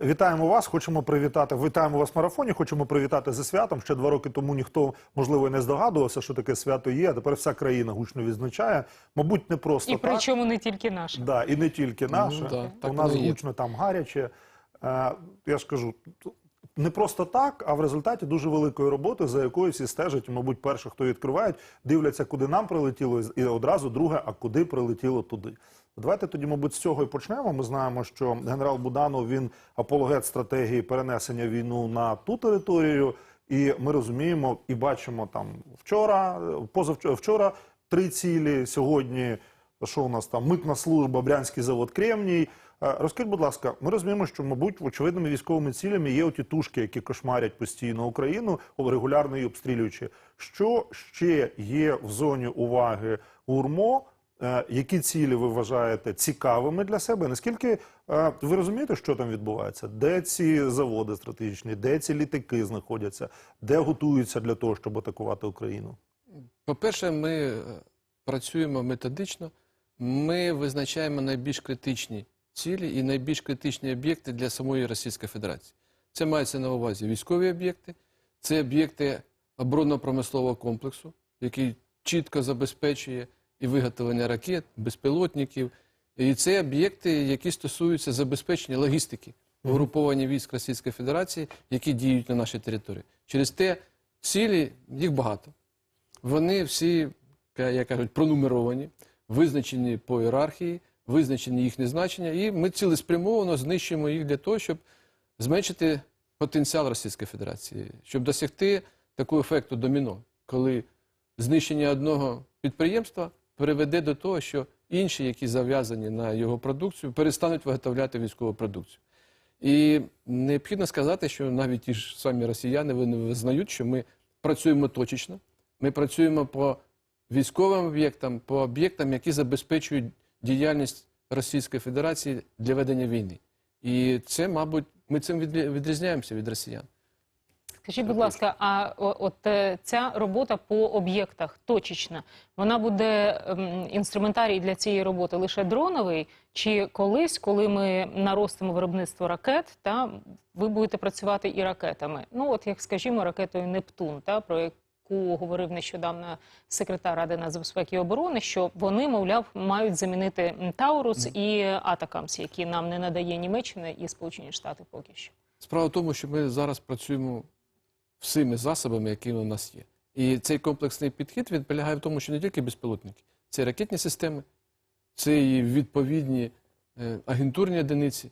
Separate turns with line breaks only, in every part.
Вітаємо вас. Хочемо привітати. Вітаємо вас в марафоні. Хочемо привітати зі святом. Ще два роки тому ніхто можливо не здогадувався, що таке свято є. А тепер вся країна гучно відзначає. Мабуть, не просто
І
так.
причому не тільки наша.
Да, і не тільки наше.
Ну, да, так
У нас гучно там гаряче. Е, я ж кажу, не просто так, а в результаті дуже великої роботи, за якою всі стежать. Мабуть, перше, хто відкривають, дивляться, куди нам прилетіло, і одразу друге, а куди прилетіло туди. Давайте тоді, мабуть, з цього і почнемо. Ми знаємо, що генерал Буданов він апологет стратегії перенесення війну на ту територію. І ми розуміємо і бачимо там вчора, позавчора вчора три цілі. Сьогодні що у нас там митна служба, Брянський завод Кремній. Е, Розкажіть, будь ласка, ми розуміємо, що, мабуть, очевидними військовими цілями є оті тушки, які кошмарять постійно Україну, регулярно її обстрілюючи. Що ще є в зоні уваги УРМО? Е, Які цілі ви вважаєте цікавими для себе? Наскільки е, ви розумієте, що там відбувається? Де ці заводи стратегічні, де ці літаки знаходяться, де готуються для того, щоб атакувати Україну?
По-перше, ми е, працюємо методично. Ми визначаємо найбільш критичні цілі і найбільш критичні об'єкти для самої Російської Федерації. Це мається на увазі військові об'єкти, це об'єкти оборонно-промислового комплексу, який чітко забезпечує і виготовлення ракет, безпілотників. І це об'єкти, які стосуються забезпечення логістики угруповання військ Російської Федерації, які діють на нашій території. Через те цілі їх багато. Вони всі, як кажуть, пронумеровані, визначені по ієрархії, визначені їхнє значення, і ми цілеспрямовано знищуємо їх для того, щоб зменшити потенціал Російської Федерації, щоб досягти такого ефекту доміно, коли знищення одного підприємства приведе до того, що інші, які зав'язані на його продукцію, перестануть виготовляти військову продукцію. І необхідно сказати, що навіть ті ж самі росіяни вони визнають, що ми працюємо точечно, ми працюємо по військовим об'єктам, по об'єктам, які забезпечують діяльність Російської Федерації для ведення війни. І це, мабуть, ми цим відрізняємося від росіян.
Скажіть, будь ласка, а от е, ця робота по об'єктах точечна, вона буде ем, інструментарій для цієї роботи лише дроновий, чи колись, коли ми наростимо виробництво ракет, та ви будете працювати і ракетами? Ну, от як скажімо, ракетою Нептун, та про яку говорив нещодавно секретар Ради нацбезпеки і оборони, що вони, мовляв, мають замінити Таурус і Атакамс, які нам не надає Німеччина і Сполучені Штати поки що.
Справа в тому, що ми зараз працюємо всіми засобами, які у нас є. І цей комплексний підхід він полягає в тому, що не тільки безпілотники, це ракетні системи, це і відповідні е, агентурні одиниці,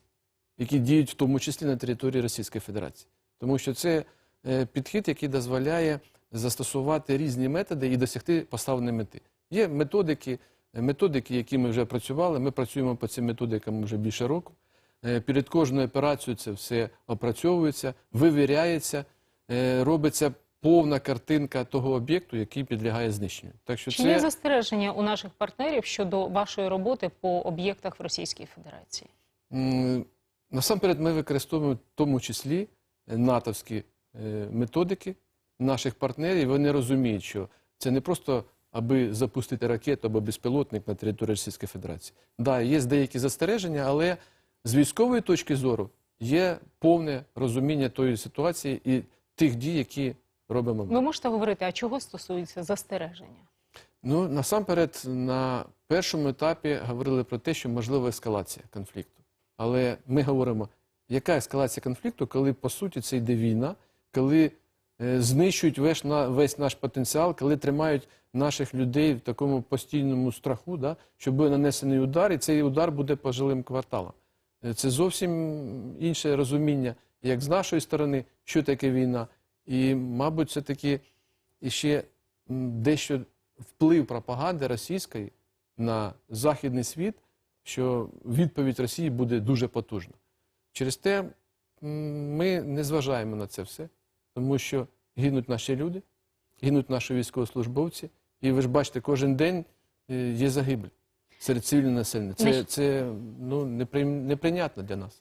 які діють в тому числі на території Російської Федерації. Тому що це е, підхід, який дозволяє застосувати різні методи і досягти поставленої мети. Є методики, е, методики, які ми вже працювали. Ми працюємо по цим методикам вже більше року. Перед кожною операцією це все опрацьовується, вивіряється, робиться повна картинка того об'єкту, який підлягає знищенню. Так що
Чи є застереження у наших партнерів щодо вашої роботи по об'єктах в Російській Федерації?
м, насамперед ми використовуємо в тому числі е, натовські е, методики наших партнерів. Вони розуміють, що це не просто аби запустити ракету або безпілотник на території Російської Федерації. Да, є деякі застереження, але з військової точки зору є повне розуміння тої ситуації і тих дій, які робимо ми.
Ви можете говорити, а чого стосується застереження?
Ну, насамперед, на першому етапі говорили про те, що можлива ескалація конфлікту. Але ми говоримо, яка ескалація конфлікту, коли по суті це йде війна, коли е, знищують весь, на, весь наш потенціал, коли тримають наших людей в такому постійному страху, да, що буде нанесений удар, і цей удар буде по жилим кварталам. Е, Це зовсім інше розуміння, як з нашої сторони, що таке війна. І, мабуть, це таки іще дещо вплив пропаганди російської на західний світ, що відповідь Росії буде дуже потужна. Через те ми не зважаємо на це все, тому що гинуть наші люди, гинуть наші військовослужбовці, і ви ж бачите, кожен день е, є загиблі серед цивільного населення. Це, це ну, неприйнятно для нас.